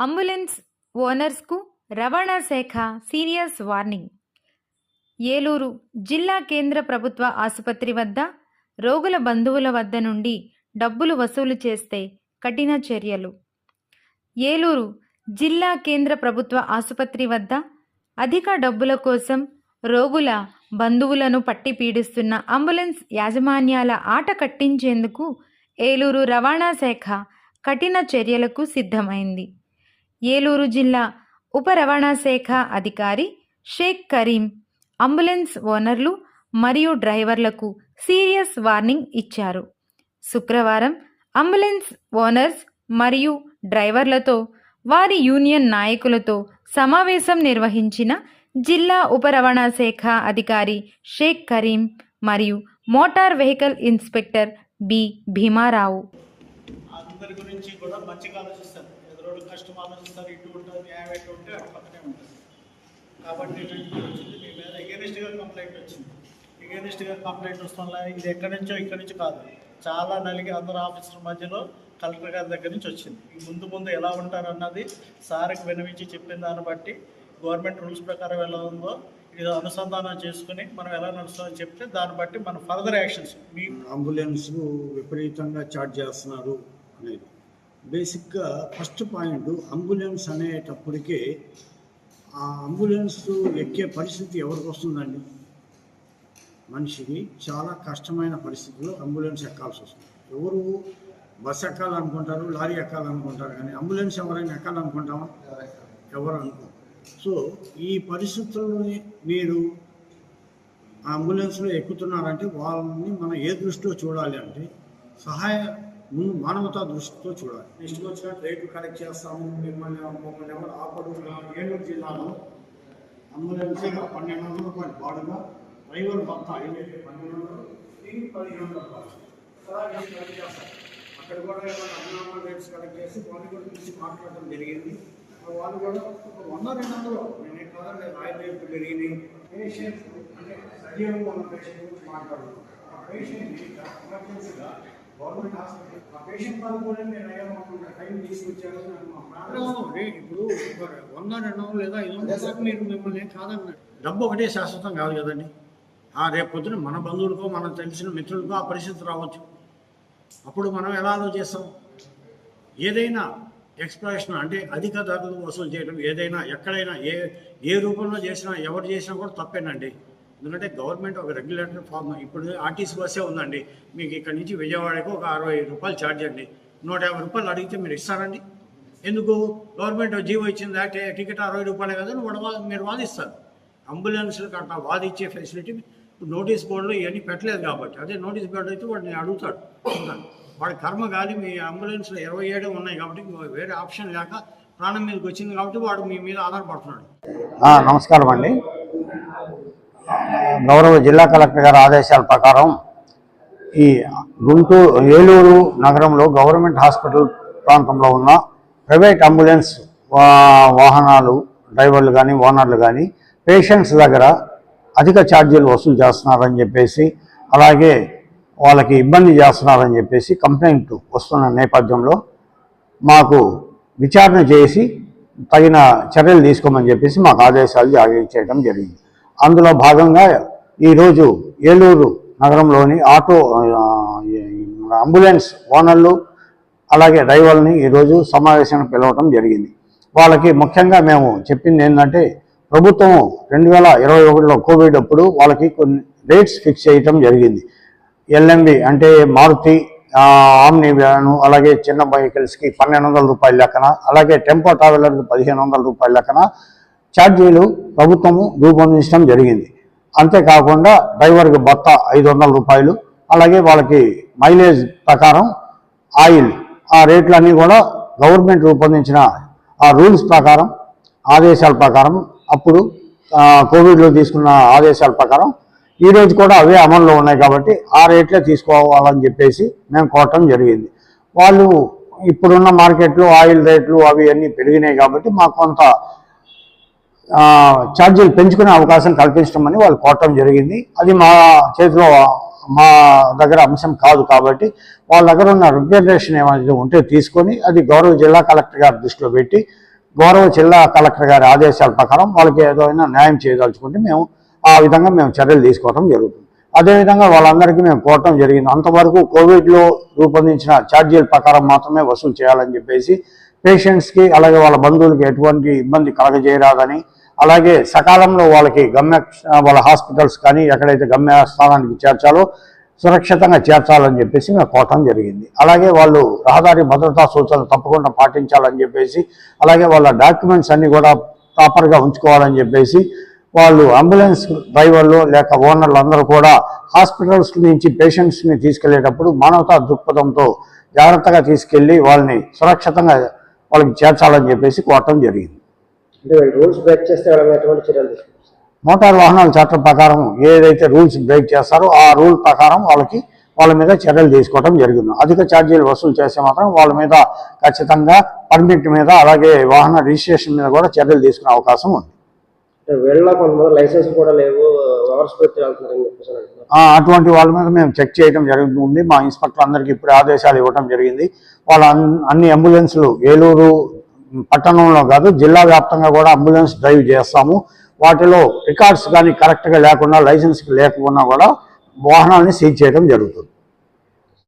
Ambulance ఓనర్స్కు రవాణా శాఖ serious warning. Eluru జిల్లా కేంద్ర ప్రభుత్వ ఆసుపత్రి వద్ద రోగుల బంధువుల వద్ద నుండి డబ్బులు వసూలు చేస్తే కఠిన చర్యలు. ఏలూరు జిల్లా కేంద్ర ప్రభుత్వ ఆసుపత్రి వద్ద అధిక డబ్బుల కోసం రోగుల బంధువులను పట్టి పీడిస్తున్న అంబులెన్స్ యాజమాన్యాల ఆట కట్టించేందుకు ఏలూరు రవాణా శాఖ కఠిన చర్యలకు సిద్ధమైంది. ఏలూరు జిల్లా ఉప రవాణా శాఖ అధికారి షేక్ కరీం అంబులెన్స్ ఓనర్లు మరియు డ్రైవర్లకు సీరియస్ వార్నింగ్ ఇచ్చారు. శుక్రవారం అంబులెన్స్ ఓనర్స్ మరియు డ్రైవర్లతో వారి యూనియన్ నాయకులతో సమావేశం నిర్వహించిన జిల్లా ఉప రవాణా శాఖ అధికారి షేక్ కరీం మరియు motor vehicle inspector B Bhimarao. అందరి గురించి కూడా మంచిగా ఆలోచిస్తారు ఎదురోడు కష్టం ఆలోచిస్తారు ఇటు ఉంటుంది న్యాయం ఎటు ఉంటే అటు పక్కనే ఉంటుంది. కాబట్టి వచ్చింది మీ మీద ఎగెనిస్ట్గా కంప్లైంట్ వచ్చింది. ఎగెనిస్ట్గా కంప్లైంట్ వస్తుందా? ఇది ఎక్కడి నుంచో ఇక్కడి నుంచి కాదు. చాలా నలిగి అందరు ఆఫీసుల మధ్యలో కలెక్టర్ గారి దగ్గర నుంచి వచ్చింది. ఈ ముందు ముందు ఎలా ఉంటారు అన్నది సార్కి వినవించి చెప్పిన దాన్ని బట్టి గవర్నమెంట్ రూల్స్ ప్రకారం ఎలా ఉందో ఇది అనుసంధానం చేసుకుని మనం ఎలా నడుస్తామని చెప్తే దాన్ని బట్టి మన ఫర్దర్ యాక్షన్స్ మీ అంబులెన్స్ విపరీతంగా చార్జ్ చేస్తున్నారు అనేది. బేసిక్గా ఫస్ట్ పాయింట్ అంబులెన్స్ అనేటప్పటికే ఆ అంబులెన్స్ ఎక్కే పరిస్థితి ఎవరికి వస్తుందండి? మనిషికి చాలా కష్టమైన పరిస్థితిలో అంబులెన్స్ ఎక్కాల్సి వస్తుంది. ఎవరు బస్ ఎక్కాలనుకుంటారు లారీ ఎక్కాలనుకుంటారు కానీ అంబులెన్స్ ఎవరైనా ఎక్కాలనుకుంటామా? ఎవరు అనుకో సో ఈ పరిస్థితుల్లో మీరు ఆ అంబులెన్స్లో ఎక్కుతున్నారంటే వాళ్ళని మనం ఏ దృష్టిలో చూడాలి అంటే సహాయ ముందు మానవతా దృష్టితో చూడాలి. నెక్స్ట్ వచ్చిన రేట్లు కలెక్ట్ చేస్తాము మిమ్మల్ని మమ్మల్ని ఎవరు ఆపడు ఏలూరు జిల్లాలో అంబులెన్స్ పన్నెండు వందల రూపాయలు బాడుగా డ్రైవర్ మొత్తం ఐదు పన్నెండు వందలు దీనికి పదిహేను వందల రూపాయలు. కలెక్ట్ చేస్తారు అక్కడ కూడా ఏమైనా అభినామా రేట్స్ కలెక్ట్ చేసి వాళ్ళు కూడా పిలిచి మాట్లాడడం జరిగింది. వాళ్ళు కూడా ఒక వంద రెండు వందలు నేను ఏం కాదండి రాయి రేట్లు పెరిగినాయి పేషెంట్ అంటే సజీవంగా ఉన్న పేషెంట్ గురించి మాట్లాడుతున్నాను ఆ పేషెంట్ ఎమర్జెన్సీగా గవర్నమెంట్ హాస్పిటల్ ఆ పేషెంట్ వాళ్ళు కూడా నేను ఏమనుకుంటా టైం తీసుకొచ్చాను నాకు మా ప్రాణం రే ఇప్పుడు వంద రెండు వందలు లేదా ఐదు వందలు మీరు మిమ్మల్ని ఏం కాదన్న డబ్బు ఒకటే శాశ్వతం కాదు కదండి. ఆ రేపు పొద్దున మన బంధువులకో మనకు తెలిసిన మిత్రులకో ఆ పరిస్థితి రావచ్చు. అప్పుడు మనం ఎలా ఆలోచిస్తాం? ఏదైనా ఎక్స్ప్లోరేషన్ అంటే అధిక ధరలు వసూలు చేయడం ఏదైనా ఎక్కడైనా ఏ ఏ రూపంలో చేసినా ఎవరు చేసినా కూడా తప్పేనండి. ఎందుకంటే గవర్నమెంట్ ఒక రెగ్యులేటర్ ఫార్మ్ ఇప్పుడు ఆర్టీసీ బస్సే ఉందండి. మీకు ఇక్కడ నుంచి విజయవాడకు ఒక అరవై రూపాయలు ఛార్జ్ అండి. నూట యాభై రూపాయలు అడిగితే మీరు ఇస్తారండి. ఎందుకు? గవర్నమెంట్ జీవో ఇచ్చింది టికెట్ అరవై రూపాయలే కదా వాడు వా- మీరు వాదిస్తారు. అంబులెన్స్లకు అట్లా వాదిచ్చే ఫెసిలిటీ నోటీస్ బోర్డులో ఇవన్నీ పెట్టలేదు కాబట్టి. అదే నోటీస్ బోర్డు అయితే వాడిని అడుగుతాడు. వాడి కర్మ కానీ మీ అంబులెన్స్లో ఇరవై ఏడు ఉన్నాయి కాబట్టి వేరే ఆప్షన్ లేక ప్రాణం మీదకి వచ్చింది కాబట్టి వాడు మీ మీద ఆధారపడుతున్నాడు. నమస్కారం అండి. గౌరవ జిల్లా కలెక్టర్ గారి ఆదేశాల ప్రకారం ఈ గుంటూరు ఏలూరు నగరంలో గవర్నమెంట్ హాస్పిటల్ ప్రాంతంలో ఉన్న ప్రైవేట్ అంబులెన్స్ వాహనాలు డ్రైవర్లు కానీ ఓనర్లు కానీ పేషెంట్స్ దగ్గర అధిక ఛార్జీలు వసూలు చేస్తున్నారని చెప్పేసి అలాగే వాళ్ళకి ఇబ్బంది చేస్తున్నారని చెప్పేసి కంప్లైంట్ వస్తున్న నేపథ్యంలో మాకు విచారణ చేసి తగిన చర్యలు తీసుకోమని చెప్పేసి మాకు ఆదేశాలు జారీ చేయడం జరిగింది. అందులో భాగంగా ఈరోజు ఏలూరు నగరంలోని ఆటో అంబులెన్స్ ఓనర్లు అలాగే డ్రైవర్ని ఈరోజు సమావేశానికి పిలవటం జరిగింది. వాళ్ళకి ముఖ్యంగా మేము చెప్పింది ఏంటంటే ప్రభుత్వం రెండు వేల ఇరవై ఒకటిలో కోవిడ్ అప్పుడు వాళ్ళకి కొన్ని రేట్స్ ఫిక్స్ చేయటం జరిగింది. ఎల్ఎంబి అంటే మారుతి ఆమ్ని వ్యాను అలాగే చిన్న వెహికల్స్కి పన్నెండు వందల రూపాయల లెక్కన అలాగే టెంపో ట్రావెలర్కి పదిహేను వందల రూపాయల లెక్కన ఛార్జీలు ప్రభుత్వము రూపొందించడం జరిగింది. అంతేకాకుండా డ్రైవర్కి బత్త ఐదు వందల రూపాయలు అలాగే వాళ్ళకి మైలేజ్ ప్రకారం ఆయిల్ ఆ రేట్లన్నీ కూడా గవర్నమెంట్ రూపొందించిన ఆ రూల్స్ ప్రకారం ఆదేశాల ప్రకారం అప్పుడు కోవిడ్లో తీసుకున్న ఆదేశాల ప్రకారం ఈ రోజు కూడా అవే అమల్లో ఉన్నాయి కాబట్టి ఆ రేట్లే తీసుకోవాలని చెప్పేసి మేము కోరటం జరిగింది. వాళ్ళు ఇప్పుడున్న మార్కెట్లో ఆయిల్ రేట్లు అవి అన్నీ పెరిగినాయి కాబట్టి మాకు కొంత ఛార్జీలు పెంచుకునే అవకాశం కల్పించడమని వాళ్ళు కోరటం జరిగింది. అది మా చేతిలో మా దగ్గర అంశం కాదు కాబట్టి వాళ్ళ దగ్గర ఉన్న రిప్రజెంటేషన్ ఏమైనా ఉంటే తీసుకొని అది గౌరవ జిల్లా కలెక్టర్ గారి దృష్టిలో పెట్టి గౌరవ జిల్లా కలెక్టర్ గారి ఆదేశాల ప్రకారం వాళ్ళకి ఏదైనా న్యాయం చేయదలుచుకుంటే మేము ఆ విధంగా మేము చర్యలు తీసుకోవడం జరుగుతుంది. అదేవిధంగా వాళ్ళందరికీ మేము కోరటం జరిగింది. అంతవరకు కోవిడ్లో రూపొందించిన ఛార్జీల ప్రకారం మాత్రమే వసూలు చేయాలని చెప్పేసి పేషెంట్స్కి అలాగే వాళ్ళ బంధువులకి ఎటువంటి ఇబ్బంది కలగజేయరాదని అలాగే సకాలంలో వాళ్ళకి గమ్య వాళ్ళ హాస్పిటల్స్ కానీ ఎక్కడైతే గమ్య స్థానానికి చేర్చాలో సురక్షితంగా చేర్చాలని చెప్పేసి మేము కోటం జరిగింది. అలాగే వాళ్ళు రహదారి భద్రతా సూచనలు తప్పకుండా పాటించాలని చెప్పేసి అలాగే వాళ్ళ డాక్యుమెంట్స్ అన్నీ కూడా ప్రాపర్గా ఉంచుకోవాలని చెప్పేసి వాళ్ళు అంబులెన్స్ డ్రైవర్లు లేక ఓనర్లు అందరూ కూడా హాస్పిటల్స్ నుంచి పేషెంట్స్ని తీసుకెళ్ళేటప్పుడు మానవతా దృక్పథంతో జాగ్రత్తగా తీసుకెళ్ళి వాళ్ళని సురక్షితంగా వాళ్ళకి చేర్చాలని చెప్పేసి కోరటం జరిగింది. రూల్స్ బ్రేక్ చేస్తే ఎటువంటి చర్యలు మోటార్ వాహనాల చట్టం ప్రకారం ఏదైతే రూల్స్ బ్రేక్ చేస్తారో ఆ రూల్ ప్రకారం వాళ్ళకి వాళ్ళ మీద చర్యలు తీసుకోవడం జరిగింది. అధిక ఛార్జీలు వసూలు చేస్తే మాత్రం వాళ్ళ మీద ఖచ్చితంగా పర్మిట్ మీద అలాగే వాహన రిజిస్ట్రేషన్ మీద కూడా చర్యలు తీసుకునే అవకాశం ఉంది. లైసెన్స్ కూడా లేవు అటువంటి వాళ్ళ మీద మేము చెక్ చేయడం జరుగుతుంది మా ఇన్స్పెక్టర్ అందరికీ ఇప్పుడు ఆదేశాలు ఇవ్వడం జరిగింది. వాళ్ళ అన్- అన్ని అంబులెన్స్లు ఏలూరు పట్టణంలో కాదు జిల్లా వ్యాప్తంగా కూడా అంబులెన్స్ డ్రైవ్ చేస్తాము. వాటిలో రికార్డ్స్ కానీ కరెక్ట్గా లేకుండా లైసెన్స్ లేకుండా కూడా వాహనాలని సీజ్ చేయడం జరుగుతుంది.